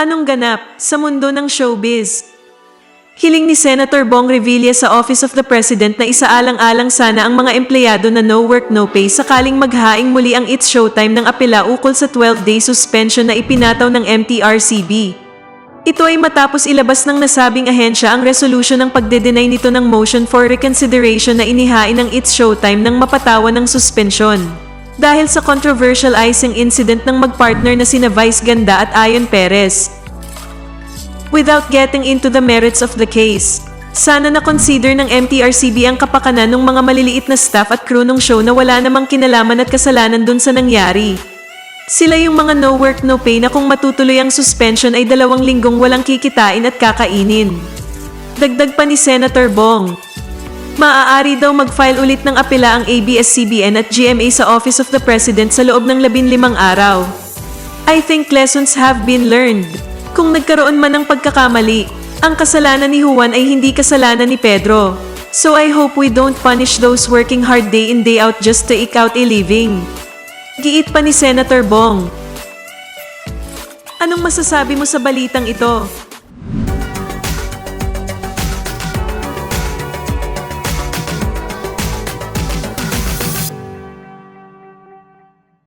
Anong ganap sa mundo ng showbiz? Hiling ni Senator Bong Revilla sa Office of the President na isaalang-alang sana ang mga empleyado na no work no pay sakaling maghaing muli ang It's Showtime ng apela ukol sa 12-day suspension na ipinataw ng MTRCB. Ito ay matapos ilabas ng nasabing ahensya ang resolusyon ng pagde-deny nito ng motion for reconsideration na inihain ng It's Showtime ng mapatawan ng suspensyon. Dahil sa controversial icing incident ng magpartner na sina Vice Ganda at Ayon Perez. Without getting into the merits of the case, sana na-consider ng MTRCB ang kapakanan ng mga maliliit na staff at crew ng show na wala namang kinalaman at kasalanan dun sa nangyari. Sila yung mga no work no pay na kung matutuloy ang suspension ay dalawang linggong walang kikitain at kakainin. Dagdag pa ni Senator Bong. Maaari daw mag-file ulit ng apela ang ABS-CBN at GMA sa Office of the President sa loob ng 15 araw. I think lessons have been learned. Kung nagkaroon man ng pagkakamali, ang kasalanan ni Juan ay hindi kasalanan ni Pedro. So I hope we don't punish those working hard day in day out just to eke out a living. Giit pa ni Senator Bong. Anong masasabi mo sa balitang ito?